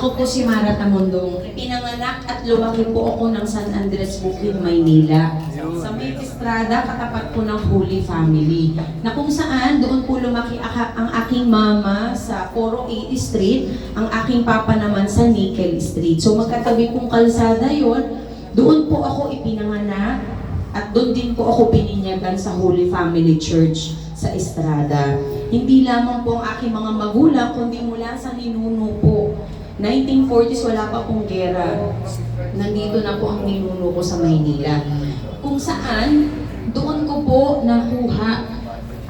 Ako po si Mara Tamundong. Pinanganak at lumaki po ako ng San Andres Bukid, Maynila. Sa may Estrada, katapat po ng Holy Family. Na kung saan, doon po lumaki ang aking mama sa 408 Street, ang aking papa naman sa Nickel Street. So magkatabi pong kalsada yon. Doon po ako ipinanganak at doon din po ako pininyagan sa Holy Family Church sa Estrada. Hindi lamang po ang aking mga magulang, kundi mula sa ninuno po. 1940s, wala pa pong gera. Nandito na po ang ninuno ko sa Maynila. Kung saan, doon ko po nakuha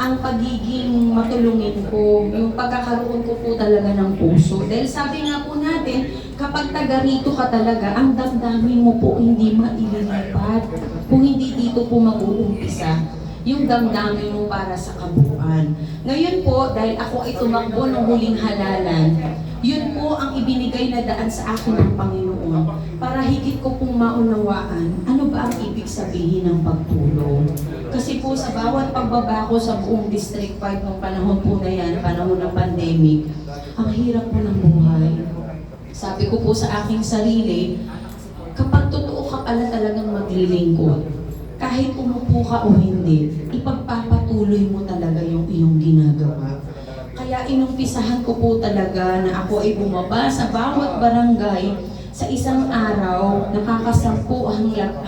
ang pagiging matulungin ko, yung pagkakaroon ko po talaga ng puso. Dahil sabi nga po natin, kapag taga rito ka talaga, ang damdamin mo po hindi maililipat. Kung hindi dito po mag-uumpisa, yung damdamin mo para sa kabuuan. Ngayon po, dahil ako ay tumakbo ng huling halalan, yun po ang ibinigay na daan sa akin ng Panginoon para higit ko pong maunawaan ano ba ang ibig sabihin ng pagtulong. Kasi po sa bawat pagbaba ko sa buong District 5 ng panahon po na yan, panahon ng pandemic, ang hirap po ng buhay. Sabi ko po sa aking sarili, kapag totoo ka pala talagang maglilingkod, kahit umupo ka o hindi, ipagpapatuloy mo talaga yung iyong ginagawa. Inumpisahan ko po talaga na ako ay bumaba sa bawat barangay sa isang araw, nakakasampu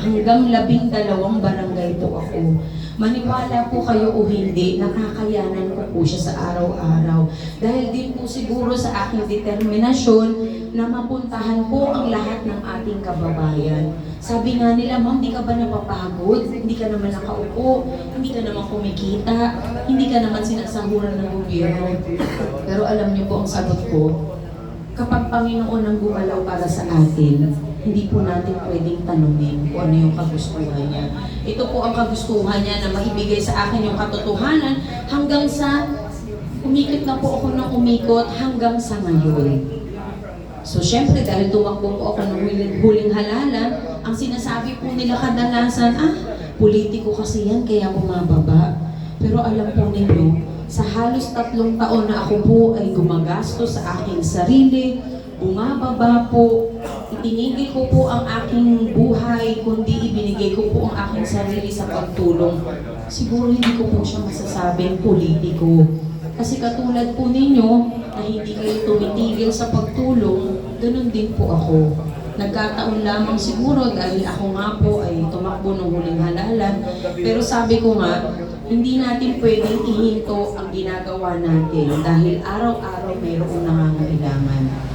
hanggang, labing dalawang barangay po ako. Maniwala po kayo o hindi, nakakayanan ko po siya sa araw-araw. Dahil din po siguro sa aking determinasyon na mapuntahan po ang lahat ng ating kababayan. Sabi nga nila, ma'am, di ka ba napapagod? Hindi ka naman nakaupo, hindi ka naman kumikita, hindi ka naman sinasahuran ng gobyerno. Pero alam niyo po ang sagot ko, kapag Panginoon ang gumalaw para sa atin, hindi po natin pwedeng tanungin kung ano yung kagustuhan niya. Ito po ang kagustuhan niya na maibigay sa akin yung katotohanan hanggang sa umikot na po ako ng umikot hanggang sa ngayon. So, syempre, dahil tumakbo po ako ng huling, huling halalan, ang sinasabi po nila kadalasan, ah, politiko kasi yan, kaya bumababa. Pero alam po ninyo, sa halos tatlong taon na ako po ay gumagasto sa aking sarili, bumababa po, itinigil ko po ang aking buhay, kundi ibinigay ko po ang aking sarili sa pagtulong. Siguro hindi ko po siya masasabing politiko. Kasi katulad po ninyo, na hindi kayo tumitigil sa pagtulong, ganun din po ako. Nagkataon lamang siguro dahil ako nga po ay tumakbo ng huling halalan. Pero sabi ko nga, hindi natin pwedeng ihinto ang ginagawa natin dahil araw-araw mayroong nangangailangan.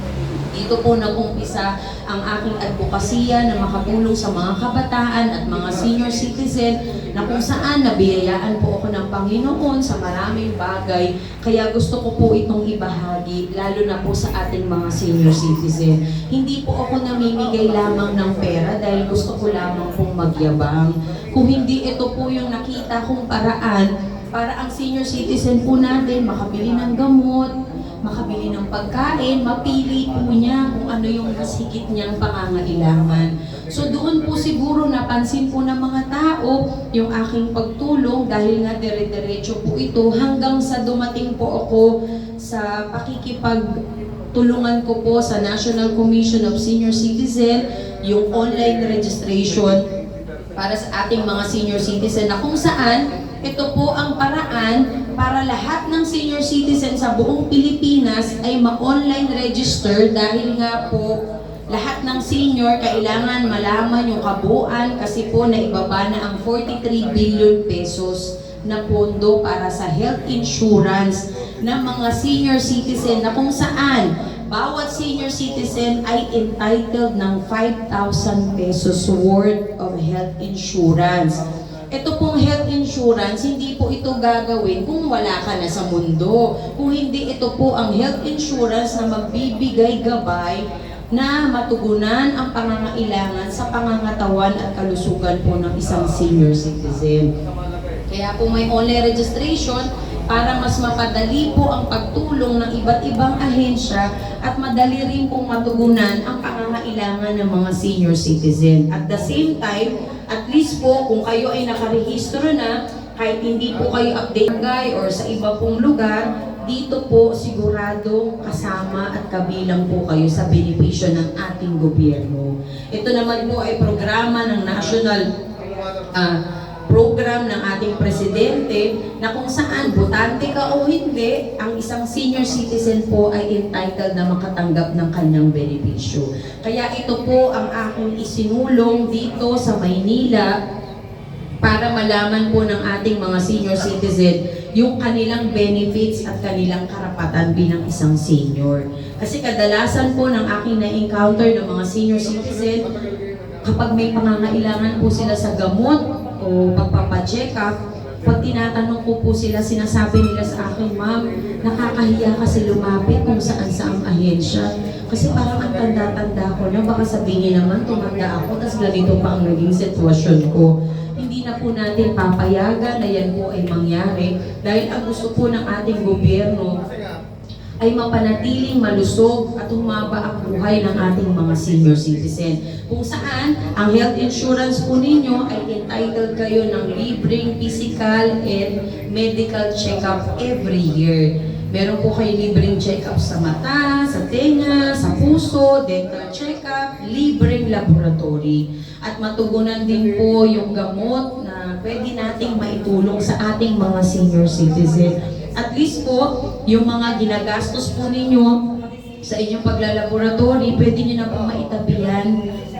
Dito po nag-umpisa ang aking advokasya na makatulong sa mga kabataan at mga senior citizen na kung saan nabiyayaan po ako ng Panginoon sa maraming bagay. Kaya gusto ko po itong ibahagi, lalo na po sa ating mga senior citizen. Hindi po ako namimigay lamang ng pera dahil gusto ko lamang pong magyabang. Kung hindi ito po yung nakita kong paraan para ang senior citizen po natin makabili ng gamot, makabili ng pagkain, mapili po niya kung ano yung mas higit niyang pangangailangan. So doon po siguro napansin po ng mga tao yung aking pagtulong dahil nga dire-diretso po ito hanggang sa dumating po ako sa pakikipag tulungan ko po sa National Commission of Senior Citizen yung online registration para sa ating mga senior citizen na kung saan ito po ang paraan para lahat ng senior citizen sa buong Pilipinas ay ma-online register dahil nga po lahat ng senior kailangan malaman yung kabuuan kasi po naibaba na ang 43 billion pesos na pondo para sa health insurance ng mga senior citizen na kung saan bawat senior citizen ay entitled ng 5,000 pesos worth of health insurance. Ito pong health insurance, hindi po ito gagawin kung wala ka na sa mundo. Kung hindi, ito po ang health insurance na magbibigay gabay na matugunan ang pangangailangan sa pangangatawan at kalusugan po ng isang senior citizen. Kaya po may online registration para mas mapadali po ang pagtulong ng iba't ibang ahensya at madali rin pong matugunan ang pangangailangan ng mga senior citizen. At the same time, at least po kung kayo ay nakarehistro na, kahit hindi po kayo update guy or sa iba pong lugar, dito po sigurado kasama at kabilang po kayo sa benepisyo ng ating gobyerno. Ito naman po ay programa ng National ah, program ng ating presidente na kung saan butante ka o hindi, ang isang senior citizen po ay entitled na makatanggap ng kanyang benepisyo. Kaya ito po ang aking isinulong dito sa Maynila para malaman po ng ating mga senior citizen yung kanilang benefits at kanilang karapatan bilang isang senior. Kasi kadalasan po ng aking na-encounter ng mga senior citizen, kapag may pangangailangan po sila sa gamot o pagpapacheck up, pag tinatanong ko po sila, sinasabi nila sa akin, Ma'am, nakakahiya kasi lumapit kung saan saang ahensya. Kasi parang ang tanda-tanda ko na baka sabihin naman, tumanda ako, tas ganito pa ang naging sitwasyon ko. Hindi na po natin papayagan na yan po ay mangyari dahil ang gusto po ng ating gobyerno ay mapanatiling malusog at humaba ang buhay ng ating mga senior citizen. Kung saan, ang health insurance po ninyo ay entitled kayo ng libreng physical and medical check-up every year. Meron po kayo libreng check-up sa mata, sa tenga, sa puso, dental check-up, libreng laboratory. At matugunan din po yung gamot na pwede nating maitulong sa ating mga senior citizen at least po, yung mga ginagastos po ninyo sa inyong paglalaboratory, pwede nyo na po maitabihan,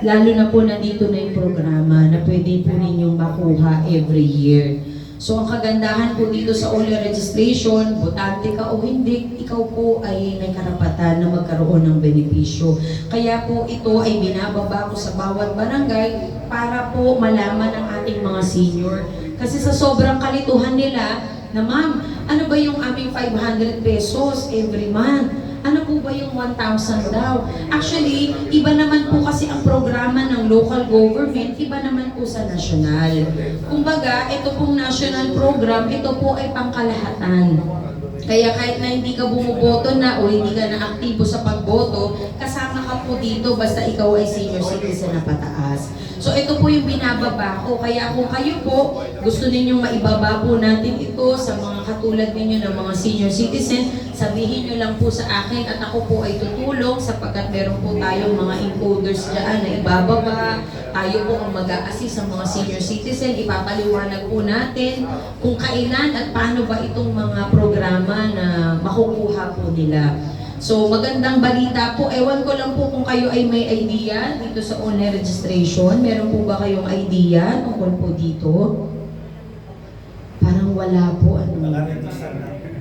lalo na po nandito na yung programa na pwede po ninyong makuha every year. So ang kagandahan po dito sa OLE registration, botante ka o hindi, ikaw po ay may karapatan na magkaroon ng benepisyo. Kaya po ito ay binababa ko sa bawat barangay para po malaman ng ating mga senior. Kasi sa sobrang kalituhan nila, na ma'am, ano ba yung aming 500 pesos every month? Ano po ba yung 1,000 daw? Actually, iba naman po kasi ang programa ng local government, iba naman po sa national. Kumbaga, ito pong national program, ito po ay pangkalahatan. Kaya kahit na hindi ka bumuboto na o hindi ka na aktibo sa pagboto, kasama po dito basta ikaw ay senior citizen na pataas. So ito po yung binababa ko. Kaya kung kayo po, gusto ninyong maibaba po natin ito sa mga katulad ninyo ng mga senior citizen, sabihin nyo lang po sa akin at ako po ay tutulong sapagkat meron po tayong mga encoders dyan na ibababa. Tayo po ang mag assist sa mga senior citizen. Ipapaliwanag po natin kung kailan at paano ba itong mga programa na makukuha po nila. So, magandang balita po. Ewan ko lang po kung kayo ay may idea dito sa online registration. Meron po ba kayong idea tungkol po dito? Parang wala po. Ano?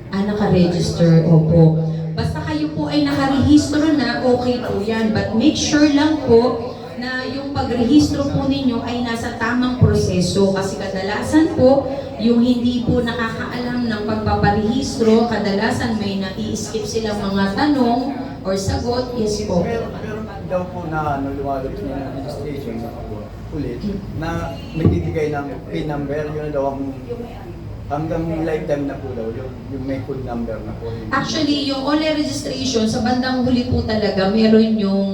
Ah, naka-register. Opo. Basta kayo po ay nakarehistro na, okay po yan. But make sure lang po na yung pagrehistro po ninyo ay nasa tamang proseso. Kasi kadalasan po, yung hindi po nakakaalam ng pagpaparehistro, kadalasan may nai-skip silang mga tanong or sagot. Yes po. Meron, meron daw po na ano, lumalabas na registration ulit na nagbibigay ng PIN number, yun daw ang hanggang lifetime na po daw, yung, yung may code number na po. Actually, yung online registration, sa bandang huli po talaga, meron yung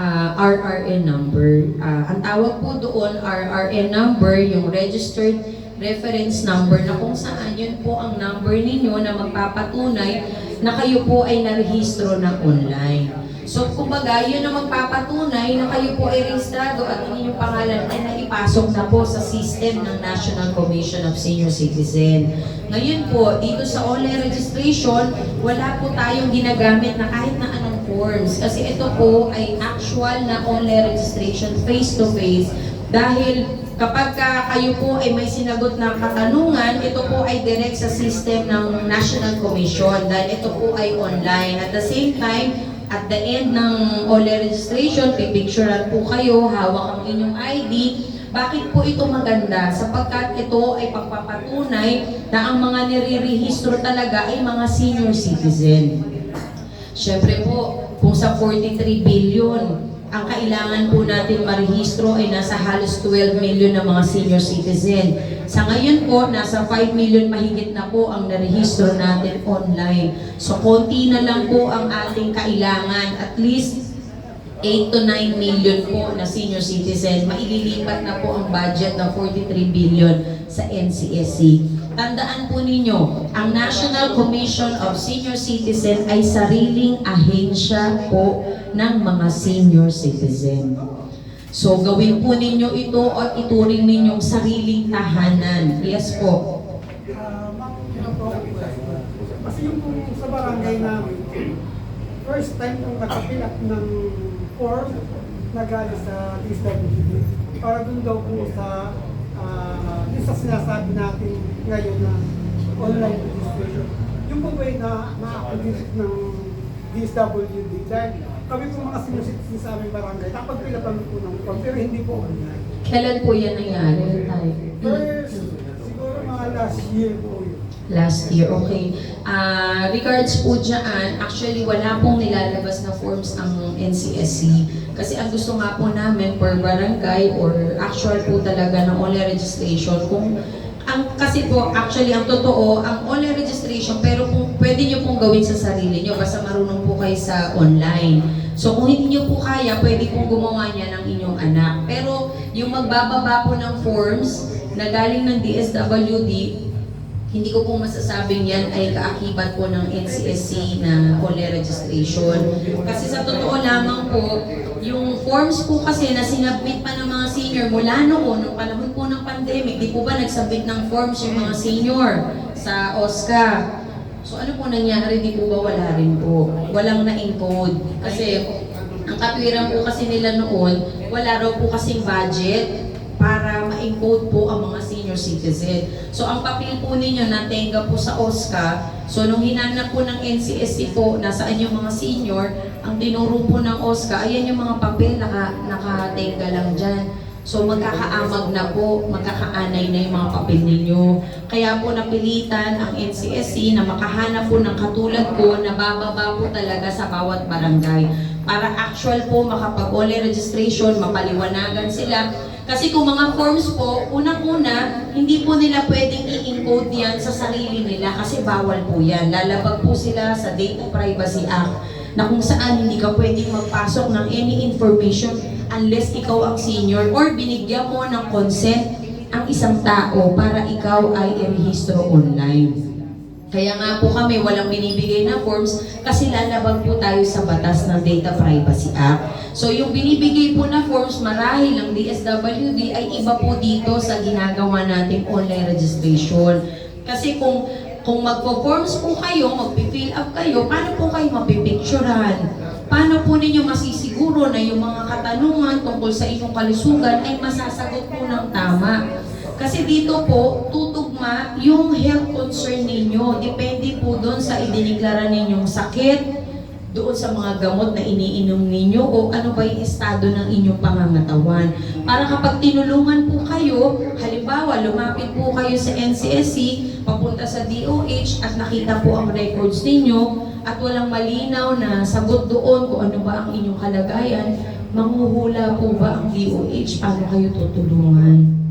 ah, RRN number. Ah, ang tawag po doon, RRN number, yung registered reference number na kung saan yun po ang number ninyo na magpapatunay na kayo po ay narehistro na online. So, kumbaga, yun ang magpapatunay na kayo po ay rehistrado at ang inyong pangalan ay naipasok na po sa system ng National Commission of Senior Citizen. Ngayon po, dito sa online registration, wala po tayong ginagamit na kahit na anong forms. Kasi ito po ay actual na online registration face-to-face dahil kapag ka kayo po ay may sinagot na katanungan, ito po ay direct sa system ng National Commission dahil ito po ay online. At the same time, at the end ng online registration, pipicturean po kayo, hawak ang inyong ID. Bakit po ito maganda? Sapagkat ito ay pagpapatunay na ang mga nire-rehistro talaga ay mga senior citizen. Siyempre po, kung sa 43 billion, ang kailangan po natin marehistro ay nasa halos 12 million na mga senior citizen. Sa ngayon po, nasa 5 million mahigit na po ang narehistro natin online. So, konti na lang po ang ating kailangan. At least 8 to 9 million po na senior citizen. Maililipat na po ang budget ng 43 billion sa NCSC. Tandaan po ninyo, ang National Commission of Senior Citizen ay sariling ahensya po ng mga senior citizen. So gawin po ninyo ito at ituring ninyong sariling tahanan. Yes po. Kasi yung sa barangay namin, first time kong nakapill up ng form na galing sa DSWD para dun daw po sa sa sinasabi natin ngayon na online registration. Yung po ba na ma-activate ng DSWD dahil kami po mga senior citizens sa aming barangay, nakapag-fill up po ng form pero hindi po online. Kailan po yan nangyari? First, siguro mga last year po yun. Last year, okay. Ah, regards po dyan, actually wala pong nilalabas na forms ang NCSC. Kasi ang gusto nga po namin per barangay or actual po talaga ng online registration, kung ang kasi po actually ang totoo ang online registration pero kung pwede niyo pong gawin sa sarili niyo basta marunong po kayo sa online. So kung hindi niyo po kaya, pwede pong gumawa niya ng inyong anak. Pero yung magbababa po ng forms na galing ng DSWD, hindi ko po masasabing yan ay kaakibat po ng NCSC na online registration. Kasi sa totoo lamang po, yung forms po kasi na sinabmit pa ng mga senior mula noon, nung panahon po ng pandemic, di po ba nagsabit ng forms yung mga senior sa OSCA? So ano po nangyari? Di po ba wala rin po? Walang na-encode. Kasi ang katwiran po kasi nila noon, wala raw po kasing budget para ma-encode po ang mga senior citizen. So ang papel po ninyo na tenga po sa OSCA, so nung hinanap po ng NCSC po, nasaan yung mga senior, ang tinuro po ng OSCA, ayan yung mga papel, naka, nakatenga lang dyan. So magkakaamag na po, magkakaanay na yung mga papel ninyo. Kaya po napilitan ang NCSC na makahanap po ng katulad ko na bababa po talaga sa bawat barangay. Para actual po makapag-online registration, mapaliwanagan sila. Kasi kung mga forms po, unang-una, hindi po nila pwedeng i-encode yan sa sarili nila kasi bawal po yan. Lalabag po sila sa Data Privacy Act na kung saan hindi ka pwedeng magpasok ng any information unless ikaw ang senior or binigyan mo ng consent ang isang tao para ikaw ay i-rehistro online. Kaya nga po kami walang binibigay na forms kasi lalabag po tayo sa batas ng Data Privacy Act. So yung binibigay po na forms marahil ng DSWD ay iba po dito sa ginagawa nating online registration. Kasi kung kung magpo-forms po kayo, magpi-fill up kayo, paano po kayo mapipicturean? Paano po ninyo masisiguro na yung mga katanungan tungkol sa inyong kalusugan ay masasagot po ng tama? Kasi dito po, tutugma yung health concern ninyo. Depende po doon sa idineklara ninyong sakit, doon sa mga gamot na iniinom ninyo o ano ba yung estado ng inyong pangangatawan. Para kapag tinulungan po kayo, halimbawa lumapit po kayo sa NCSC, papunta sa DOH at nakita po ang records ninyo at walang malinaw na sagot doon kung ano ba ang inyong kalagayan, manghuhula po ba ang DOH? Paano kayo tutulungan?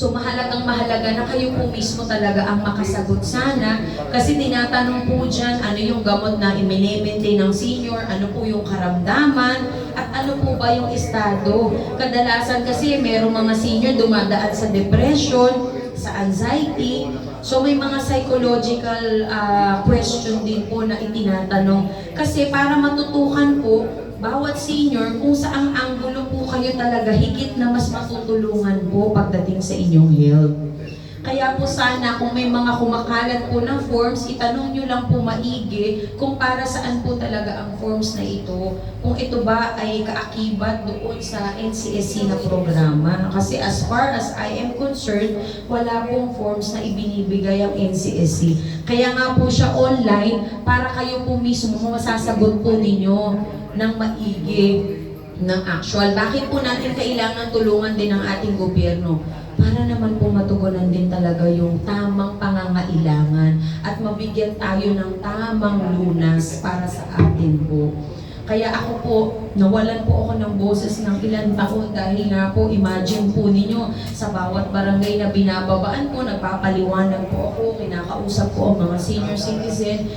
So mahalagang mahalaga na kayo po mismo talaga ang makasagot sana kasi tinatanong po dyan ano yung gamot na i-maintain ng senior, ano po yung karamdaman, at ano po ba yung estado. Kadalasan kasi merong mga senior dumadaan sa depression, sa anxiety, so may mga psychological ah, question din po na itinatanong. Kasi para matutukan po, bawat senior kung saang anggulo po kayo talaga higit na mas matutulungan po pagdating sa inyong health. Kaya po sana kung may mga kumakalat po ng forms, itanong nyo lang po maigi kung para saan po talaga ang forms na ito. Kung ito ba ay kaakibat doon sa NCSC na programa. Kasi as far as I am concerned, wala pong forms na ibinibigay ang NCSC. Kaya nga po siya online para kayo po mismo masasagot po ninyo ng maigi ng actual. Bakit po natin kailangan tulungan din ng ating gobyerno? Para naman po matugunan din talaga yung tamang pangangailangan at mabigyan tayo ng tamang lunas para sa atin po. Kaya ako po, nawalan po ako ng boses ng ilang taon dahil nga po, imagine po ninyo, sa bawat barangay na binababaan ko, nagpapaliwanag po ako, kinakausap ko ang mga senior citizen.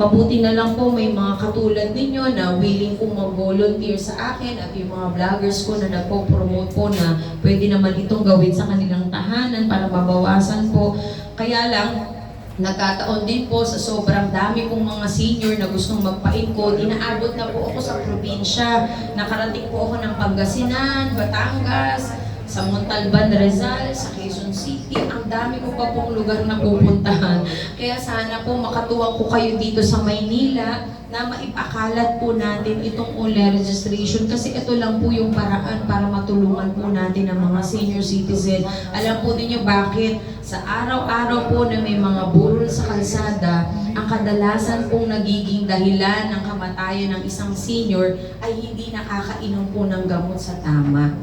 Mabuti na lang po may mga katulad ninyo na willing pong mag-volunteer sa akin at yung mga vloggers ko na nagpo-promote po na pwede naman itong gawin sa kanilang tahanan para mabawasan po. Kaya lang, nagkataon din po sa sobrang dami pong mga senior na gustong magpa-encode, inaabot na po ako sa probinsya. Nakarating po ako ng Pangasinan, Batangas, sa Montalban, Rizal, sa Quezon City. Ang dami ko pa pong lugar na pupuntahan. Kaya sana po makatuwang ko kayo dito sa Maynila na maipakalat po natin itong online registration kasi ito lang po yung paraan para matulungan po natin ang mga senior citizen. Alam po ninyo bakit? Sa araw-araw po na may mga burol sa kalsada, ang kadalasan pong nagiging dahilan ng kamatayan ng isang senior ay hindi nakakainom po ng gamot sa tama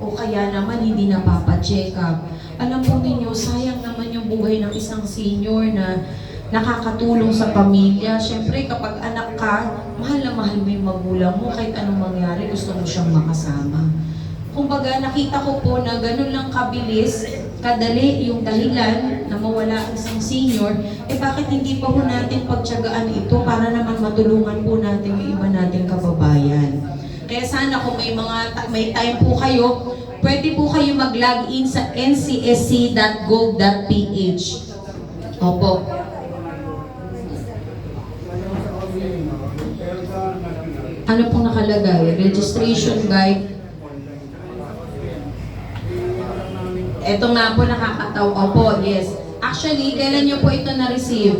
o kaya naman hindi napapacheck up. Alam po ninyo, sayang naman yung buhay ng isang senior na nakakatulong sa pamilya. Siyempre, kapag anak ka, mahal na mahal mo yung magulang mo. Kahit anong mangyari, gusto mo siyang makasama. Kumbaga, nakita ko po na ganun lang kabilis, kadali yung dahilan na mawala ang isang senior, eh bakit hindi pa po natin pagtyagaan ito para naman matulungan po natin yung iba nating kababayan. Kaya sana kung may mga may time po kayo, pwede po kayo mag-log in sa ncsc.gov.ph. Opo. Ano pong nakalagay? Registration guide. Ito nga po nakakataw. Opo, yes. Actually, kailan nyo po ito na-receive?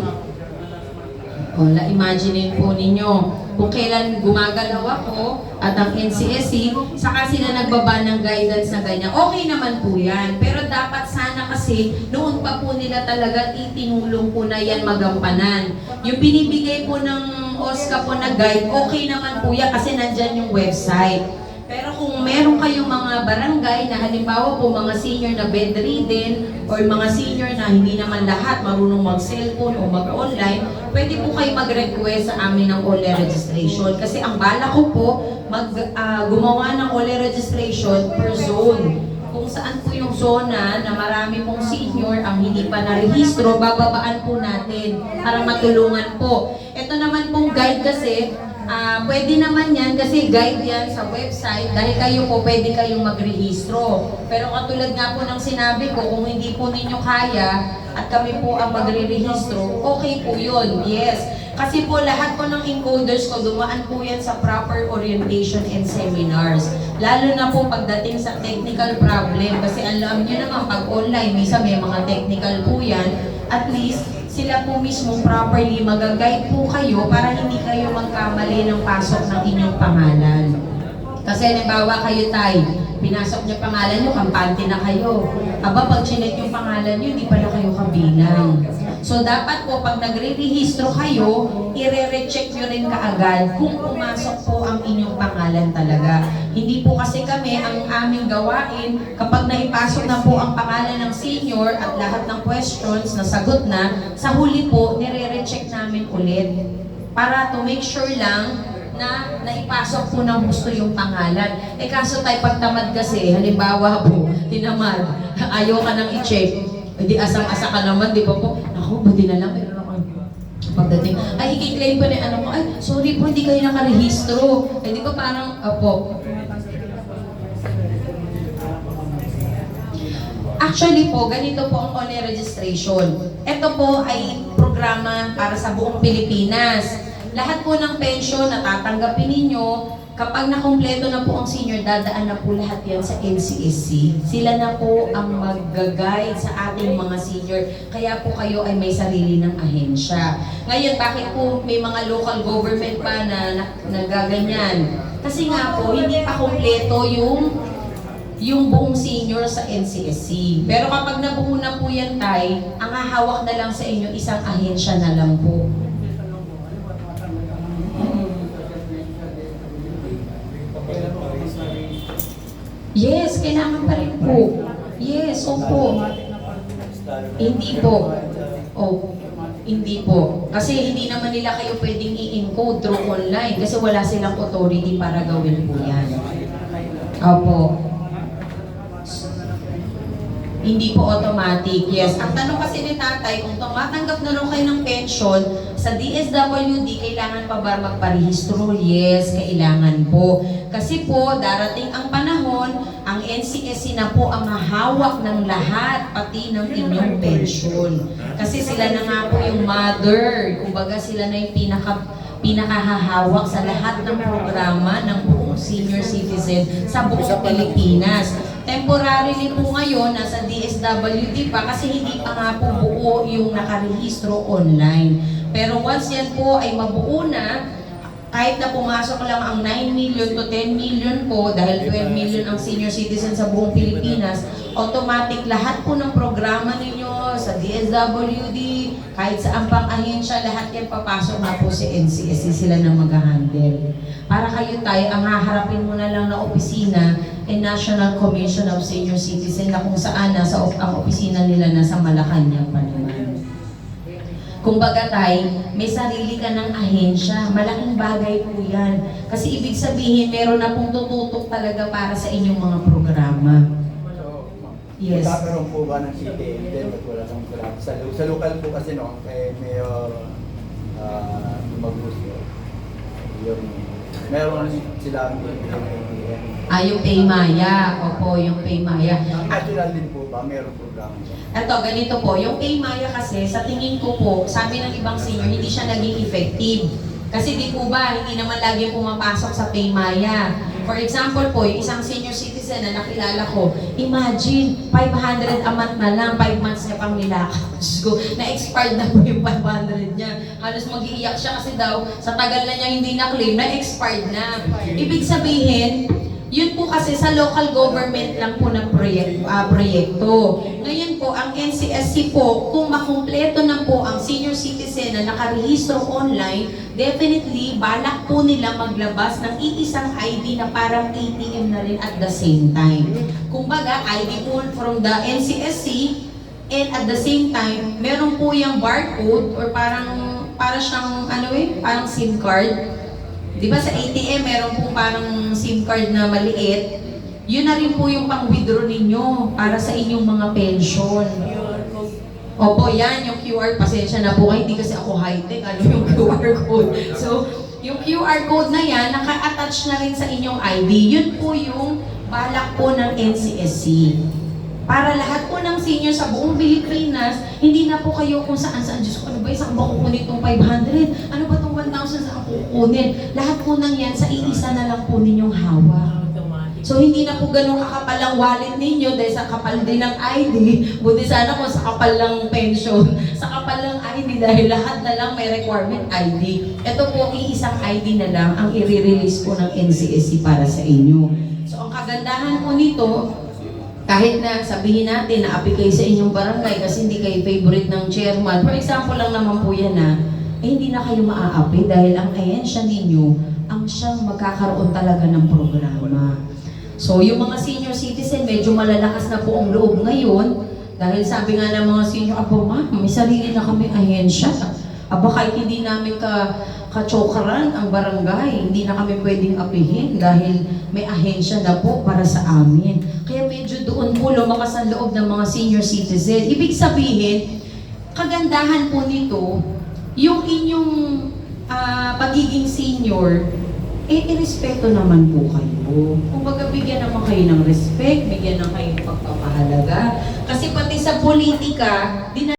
O, na-imagine po ninyo. Kung kailan gumagalaw ako at ang NCSC, saka sila nagbaba ng guidance na ganyan. Okay naman po yan. Pero dapat sana kasi noon pa po nila talaga itinulong po na yan magampanan. Yung binibigay po ng OSCA po na guide, okay naman po yan kasi nandyan yung website. Meron kayong mga barangay na halimbawa po mga senior na bedridden or mga senior na hindi naman lahat marunong mag-cellphone o mag-online, pwede po kayo mag-request sa amin ng OLE registration. Kasi ang bala ko po, mag, ah, gumawa ng OLE registration per zone. Kung saan po yung zona na marami pong senior ang hindi pa narehistro, bababaan po natin para matulungan po. Ito naman pong guide kasi, Ah, pwede naman yan kasi guide yan sa website dahil kayo po pwede kayong magrehistro. Pero katulad nga po ng sinabi ko, kung hindi po ninyo kaya at kami po ang magre-rehistro, okay po yun, yes. Kasi po lahat po ng encoders ko, dumaan po yan sa proper orientation and seminars. Lalo na po pagdating sa technical problem. Kasi alam nyo naman, pag online, minsan may mga technical po yan. At least, sila po mismo properly mag-guide po kayo para hindi kayo magkamali ng pasok ng inyong pangalan. Kasi halimbawa kayo tay, pinasok niyo pangalan niyo, kampante na kayo. Aba, pag chinek yung pangalan niyo, hindi pala kayo kabilang. So dapat po, pag nagre-rehistro kayo, ire-recheck niyo rin kaagad kung pumasok po ang inyong pangalan talaga. Hindi po kasi kami, ang aming gawain, kapag naipasok na po ang pangalan ng senior at lahat ng questions na sagot na, sa huli po, nire-recheck namin ulit. Para to make sure lang na naipasok po ng gusto yung pangalan. Eh kaso tayo pagtamad kasi, halimbawa po, tinamad, ayaw ka nang i-check, hindi asang-asa ka naman, di ba po? Ako, buti na lang, meron ako pagdating, ay, i-claim pa ni ano ko, ay, sorry po, hindi kayo nakarehistro. Eh, di ba parang, opo. Actually po, ganito po ang online registration. Ito po ay programa para sa buong Pilipinas. Lahat po ng pensyon na tatanggapin ninyo, kapag nakumpleto na po ang senior, dadaan na po lahat yan sa NCSC. Sila na po ang mag-guide sa ating mga senior. Kaya po kayo ay may sarili ng ahensya. Ngayon, bakit po may mga local government pa na, na nagaganyan? Kasi nga po, hindi pa kumpleto yung yung buong senior sa NCSC. Pero kapag nabuo na po yan, Tay, ang hahawak na lang sa inyo, isang ahensya na lang po. Yes, kailangan pa rin po. Yes, opo. Hindi po. Oh, hindi po. Kasi hindi naman nila kayo pwedeng i-encode through online kasi wala silang authority para gawin po yan. Opo. Hindi po automatic, yes. Ang tanong kasi ni tatay, kung tumatanggap na raw kayo ng pension, sa DSWD, kailangan pa ba magparehistro? Yes, kailangan po. Kasi po, darating ang panahon, ang NCSC na po ang mahawak ng lahat, pati ng inyong pension. Kasi sila na nga po yung mother, kumbaga sila na yung pinaka pinakahahawak sa lahat ng programa ng buong senior citizen sa buong Pilipinas. Temporarily po ngayon, nasa DSWD pa kasi hindi pa nga po buo yung nakarehistro online. Pero once yan po ay mabuo na, kahit na pumasok lang ang 9 million to 10 million po, dahil 12 million ang senior citizen sa buong Pilipinas, automatic lahat po ng programa ninyo sa DSWD, kahit sa pang ahensya, lahat yan papasok na po si NCSC, sila na mag-handle. Para kayo tayo, ang haharapin mo na lang na opisina ay National Commission of Senior Citizen na kung saan nasa ang opisina nila nasa Malacanang pa naman. Kung tay, may sarili ka ng ahensya, malaking bagay po yan. Kasi ibig sabihin, meron na pong tututok talaga para sa inyong mga programa. Yes. magkakaroon po ba ng CTM din at wala kang wala. Sa, sa local po kasi no, kay Mayor uh, Magusto, yung meron ATM. Ah, yung Paymaya. Opo, yung Paymaya. Ang national din po ba, meron programa siya? Ito, ganito po. Yung Paymaya kasi, sa tingin ko po, sabi ng ibang senior, hindi siya naging effective. Kasi di po ba, hindi naman lagi pumapasok sa Paymaya. For example po, yung isang senior citizen na nakilala ko, imagine, 500 a month na lang, 5 months niya pang nilakad. Diyos ko, na-expired na po yung 500 niya. Halos mag-iiyak siya kasi daw, sa tagal na niya hindi na-claim, na-expired na. Ibig sabihin, yun po kasi sa local government lang po ng proyek, ah, proyekto. Ngayon po, ang NCSC po, kung makumpleto na po ang senior citizen na nakarehistro online, definitely, balak po nila maglabas ng iisang ID na parang ATM na rin at the same time. Kumbaga, ID po from the NCSC, and at the same time, meron po yung barcode or parang, para siyang, ano eh, parang SIM card. Di ba sa ATM, meron pong parang SIM card na maliit. Yun na rin po yung pang-withdraw ninyo para sa inyong mga pension. Opo, yan, yung QR, pasensya na po kayo, hindi kasi ako high-tech, ano yung QR code. So, yung QR code na yan, naka-attach na rin sa inyong ID. Yun po yung balak po ng NCSC. Para lahat po ng senior sa buong Pilipinas, hindi na po kayo kung saan saan. Diyos ko, ano ba, saan ba kukunin itong 500? Ano ba itong 1,000 saan kukunin? Lahat po ng yan sa iisa na lang po ninyong hawak. So hindi na po ganun kakapal ang wallet ninyo dahil sa kapal din ng ID. Buti sana kung sa kapal ng pension, sa kapal ng ID dahil lahat na lang may requirement ID. Ito po, iisang ID na lang ang i-release po ng NCSC para sa inyo. So ang kagandahan po nito, kahit na sabihin natin na api kayo sa inyong barangay kasi hindi kayo favorite ng chairman, for example lang naman po yan na, eh hindi na kayo maaapi dahil ang ahensya ninyo ang siyang magkakaroon talaga ng programa. So yung mga senior citizen, medyo malalakas na po ang loob ngayon dahil sabi nga ng mga senior, Apo ma'am, may sarili na kami ahensya. Aba kahit hindi namin ka kachokaran ang barangay, hindi na kami pwedeng apihin dahil may ahensya na po para sa amin. Kaya medyo doon po lumakas ang loob ng mga senior citizen. Ibig sabihin, kagandahan po nito, yung inyong ah, pagiging senior, eh, irespeto naman po kayo. Kung baga, bigyan naman kayo ng respect, bigyan ng kayo ng pagpapahalaga. Kasi pati sa politika, di na